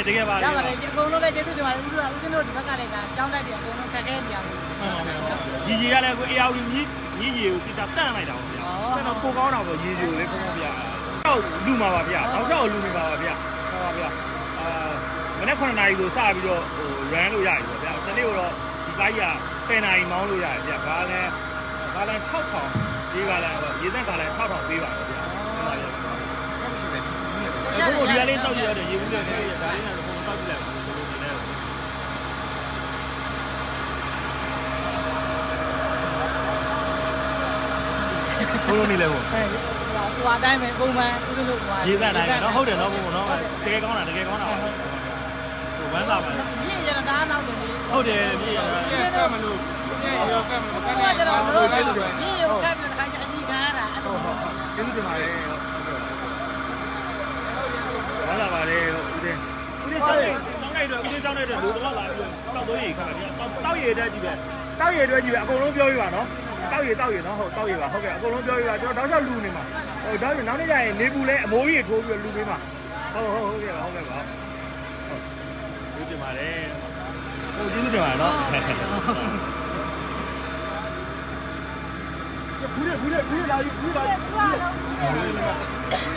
ည်းနည်းတကယ်ပါရပါတယ်အကုန်လုံးလည်းကျေးဇူးတင်ပါတယ်ဦးတို့ဦးစင်းတို့ဒီဘက်ကလည်းဒါကြောင်းတိုက်တယ်အကုန်လုံးခက်ခဲနေရဘူးရီရီကလည်းကိုအေယာဝီမြည်မြည်ရီကိုတိတာတန့်လိုက်တာပေါ့ဗျာကျွန်တော်ပိုကောင်းတာပေါ့ရီရီကိုလေကောင်းကောင်းဗျာတော့လူမှာပါဗျာနောက်တော့လူနေပါပါဗျာဟုတ်ပါဗျာအာမနေ့9နာရီကိုစပြီးတော့ဟို run လို့ရပြီပေါ့ဗျာဒီနေ့တော့ဒီကားကြီးက10နာရီမောင်းလို့ရတယ်ဗျာဘာလဲဘာလဲ6000ဒီကလည်းရေသက်ကလည်း6000ပေးပါတယ်ဗျာဟုတ်ပါဗျာအခုဒီကလေးတောက်ကြရတယ်ရေဘူးလေးနဲ့ဒါလေးနဲ့ပုံတောက်ကြည့်လိုက်ဘူးဒီလိုနေလဲ ဘုံလုံးနေလဲဘုံအဲဟိုဟိုအတိုင်းပဲပုံမှန်ဦးစင်းတို့ဟိုရေးတတ်နိုင်တယ်နော်ဟုတ်တယ်နော်ဘုံနော်တကယ်ကောင်းတာတကယ်ကောင်းတာပါဟိုဝမ်းသာပါမြင့်ရတာနောက်တယ်လေဟုတ်တယ်ပြည့်ရတာမြင့်တော့မလို့မြင့်ရောကမကလည်းကျွန်တော်တို့မြင့်ရောကပြီးတခါကျအကြီးကားတာအဲ့လိုကျေးဇူးတင်ပါတယ်ဝမ်းသာပါတယ်ဦးသိန်းဦးသိန်းကျောင်းလိုက်တော့ဦးသိန်းကျောင်းလိုက်တော့လူတော့လာပြီးတောက်သွေးရေခါတယ်တောက်တောက်ရေတက်ကြည့်ပဲတောက်ရေတက်ကြည့်ပဲအကုန်လုံးပြောပြပါနော် တောက်ရေတောက်ရေနော်ဟုတ်တောက်ရေပါဟုတ်ကဲ့အကုန်လုံးပြောပြပါကျွန်တော်တောက်လျှောက်လူနေမှာဟိုတောက်ရေနောက်နေ့ကျရင်နေပူလဲအမိုးကြီးထိုးပြီးလူပေးမှာဟုတ်ဟုတ်ဟုတ်ကဲ့ဟုတ်ကဲ့ပါဟုတ်ကျေးဇူးတင်ပါတယ်ဟိုကျေးဇူးတင်ပါတယ်နော်ဘူးလေဘူးလေဘူးလေလာပြီဘူးလာပြီ